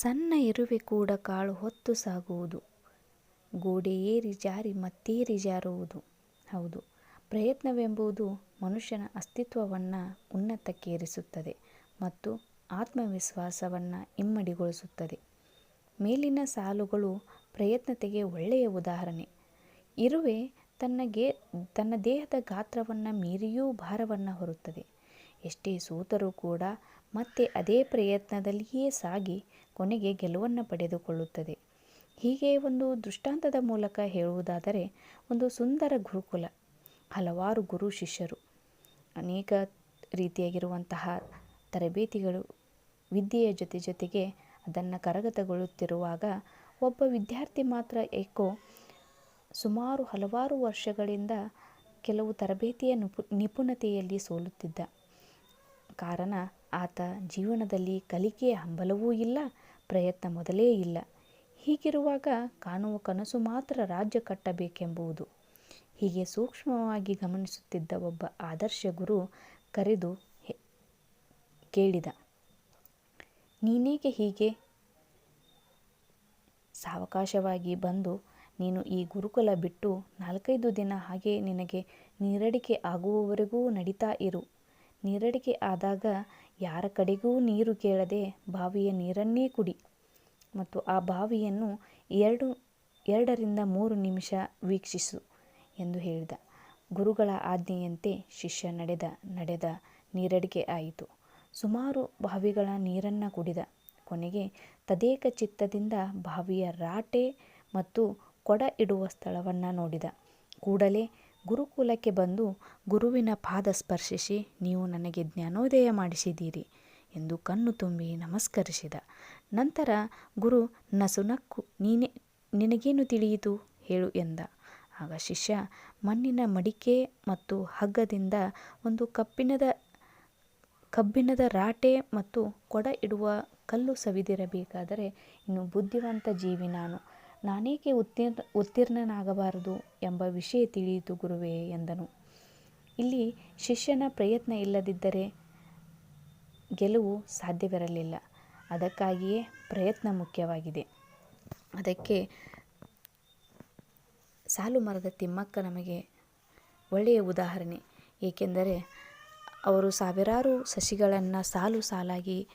ಸಣ್ಣ ಇರುವೆ ಕೂಡ ಕಾಳು ಹೊತ್ತು ಸಾಗುವುದು. ಗೋಡೆ ಏರಿ ಜಾರಿ ಮತ್ತೇರಿ ಜಾರುವುದು. ಹೌದು, ಪ್ರಯತ್ನವೆಂಬುದು ಮನುಷ್ಯನ ಅಸ್ತಿತ್ವವನ್ನು ಉನ್ನತಕ್ಕೇರಿಸುತ್ತದೆ ಮತ್ತು ಆತ್ಮವಿಶ್ವಾಸವನ್ನು ಇಮ್ಮಡಿಗೊಳಿಸುತ್ತದೆ. ಮೇಲಿನ ಸಾಲುಗಳು ಪ್ರಯತ್ನತೆಗೆ ಒಳ್ಳೆಯ ಉದಾಹರಣೆ. ಇರುವೆ ತನ್ನ ಗೆ, ತನ್ನ ದೇಹದ ಗಾತ್ರವನ್ನು ಮೀರಿಯೂ ಭಾರವನ್ನು ಹೊರುತ್ತದೆ. ಎಷ್ಟೇ ಸೋತರೂ ಕೂಡ ಮತ್ತೆ ಅದೇ ಪ್ರಯತ್ನದಲ್ಲಿಯೇ ಸಾಗಿ ಕೊನೆಗೆ ಗೆಲುವನ್ನು ಪಡೆದುಕೊಳ್ಳುತ್ತದೆ. ಹೀಗೆ ಒಂದು ದೃಷ್ಟಾಂತದ ಮೂಲಕ ಹೇಳುವುದಾದರೆ, ಒಂದು ಸುಂದರ ಗುರುಕುಲ, ಹಲವಾರು ಗುರು ಶಿಷ್ಯರು, ಅನೇಕ ರೀತಿಯಾಗಿರುವಂತಹ ತರಬೇತಿಗಳು, ವಿದ್ಯೆಯ ಜೊತೆ ಜೊತೆಗೆ ಅದನ್ನು ಕರಗತಗೊಳ್ಳುತ್ತಿರುವಾಗ ಒಬ್ಬ ವಿದ್ಯಾರ್ಥಿ ಮಾತ್ರ ಏಕೋ ಸುಮಾರು ಹಲವಾರು ವರ್ಷಗಳಿಂದ ಕೆಲವು ತರಬೇತಿಯ ನಿಪು, ನಿಪುಣತೆಯಲ್ಲಿ ಸೋಲುತ್ತಿದ್ದ. ಕಾರಣ ಆತ ಜೀವನದಲ್ಲಿ ಕಲಿಕೆಯ ಹಂಬಲವೂ ಇಲ್ಲ, ಪ್ರಯತ್ನ ಮೊದಲೇ ಇಲ್ಲ. ಹೀಗಿರುವಾಗ ಕಾಣುವ ಕನಸು ಮಾತ್ರ ರಾಜ್ಯ ಕಟ್ಟಬೇಕೆಂಬುದು ಹೀಗೆ ಸೂಕ್ಷ್ಮವಾಗಿ ಗಮನಿಸುತ್ತಿದ್ದ ಒಬ್ಬ ಆದರ್ಶ ಗುರು ಕರೆದು ಕೇಳಿದ, ನೀನೇಕೆ ಹೀಗೆ? ಸಾವಕಾಶವಾಗಿ ಬಂದು ನೀನು ಈ ಗುರುಕುಲ ಬಿಟ್ಟು ನಾಲ್ಕೈದು ದಿನ ಹಾಗೆ ನಿನಗೆ ನೀರಡಿಕೆ ಆಗುವವರೆಗೂ ನಡೀತಾ ಇರು. ನೀರಡಿಕೆ ಆದಾಗ ಯಾರ ಕಡೆಗೂ ನೀರು ಕೇಳದೆ ಬಾವಿಯ ನೀರನ್ನೇ ಕುಡಿ. ಮತ್ತು ಆ ಬಾವಿಯನ್ನು ಎರಡು, ಎರಡರಿಂದ ಮೂರು ನಿಮಿಷ ವೀಕ್ಷಿಸು ಎಂದು ಹೇಳಿದ. ಗುರುಗಳ ಆಜ್ಞೆಯಂತೆ ಶಿಷ್ಯ ನಡೆದ ನಡೆದ ನೀರಡಿಕೆ ಆಯಿತು. ಸುಮಾರು ಬಾವಿಗಳ ನೀರನ್ನು ಕುಡಿದ. ಕೊನೆಗೆ ತದೇಕ ಚಿತ್ತದಿಂದ ಬಾವಿಯ ರಾಟೆ ಮತ್ತು ಕೊಡ ಇಡುವ ಸ್ಥಳವನ್ನು ನೋಡಿದ. ಕೂಡಲೇ ಗುರುಕುಲಕ್ಕೆ ಬಂದು ಗುರುವಿನ ಪಾದ ಸ್ಪರ್ಶಿಸಿ ನೀವು ನನಗೆ ಜ್ಞಾನೋದಯ ಮಾಡಿಸಿದ್ದೀರಿ ಎಂದು ಕಣ್ಣು ತುಂಬಿ ನಮಸ್ಕರಿಸಿದ. ನಂತರ ಗುರು, ನಸುನಕ್ಕು, ನೀನೆ, ನಿನಗೇನು ತಿಳಿಯಿತು? ಹೇಳು ಎಂದ. ಆಗ ಶಿಷ್ಯ, ಮಣ್ಣಿನ ಮಡಿಕೆ ಮತ್ತು ಹಗ್ಗದಿಂದ ಒಂದು ಕಬ್ಬಿಣದ ಕಬ್ಬಿಣದ ರಾಟೆ ಮತ್ತು ಕೊಡ ಇಡುವ ಕಲ್ಲು ಸವಿದಿರಬೇಕಾದರೆ ಇನ್ನು ಬುದ್ಧಿವಂತ ಜೀವಿ ನಾನು. ನಾನೇಕೆ ಉತ್ತೀರ್ಣ, ಉತ್ತೀರ್ಣನಾಗಬಾರದು ಎಂಬ ವಿಷಯ ತಿಳಿಯಿತು ಗುರುವೇ ಎಂದನು. ಇಲ್ಲಿ ಶಿಷ್ಯನ ಪ್ರಯತ್ನ ಇಲ್ಲದಿದ್ದರೆ ಗೆಲುವು ಸಾಧ್ಯವಿರಲಿಲ್ಲ. ಅದಕ್ಕಾಗಿಯೇ ಪ್ರಯತ್ನ ಮುಖ್ಯವಾಗಿದೆ. ಅದಕ್ಕೆ ಸಾಲು ಮರದ ತಿಮ್ಮಕ್ಕ ನಮಗೆ ಒಳ್ಳೆಯ ಉದಾಹರಣೆ. ಏಕೆಂದರೆ ಅವರು ಸಾವಿರಾರು ಸಸಿಗಳನ್ನು ಸಾಲು ಸಾಲಾಗಿ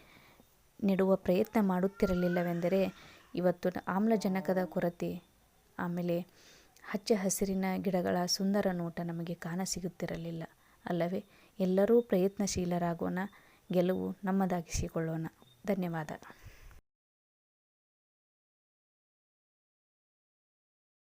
ನೆಡುವ ಪ್ರಯತ್ನ ಮಾಡುತ್ತಿರಲಿಲ್ಲವೆಂದರೆ ಇವತ್ತು ಆಮ್ಲಜನಕದ ಕೊರತೆ. ಆಮೇಲೆ ಹಚ್ಚ ಹಸಿರಿನ ಗಿಡಗಳ ಸುಂದರ ನೋಟ ನಮಗೆ ಕಾಣಸಿಗುತ್ತಿರಲಿಲ್ಲ. ಅಲ್ಲವೇ, ಎಲ್ಲರೂ ಪ್ರಯತ್ನಶೀಲರಾಗೋಣ, ಗೆಲುವು ನಮ್ಮದಾಗಿಸಿಕೊಳ್ಳೋಣ. ಧನ್ಯವಾದ.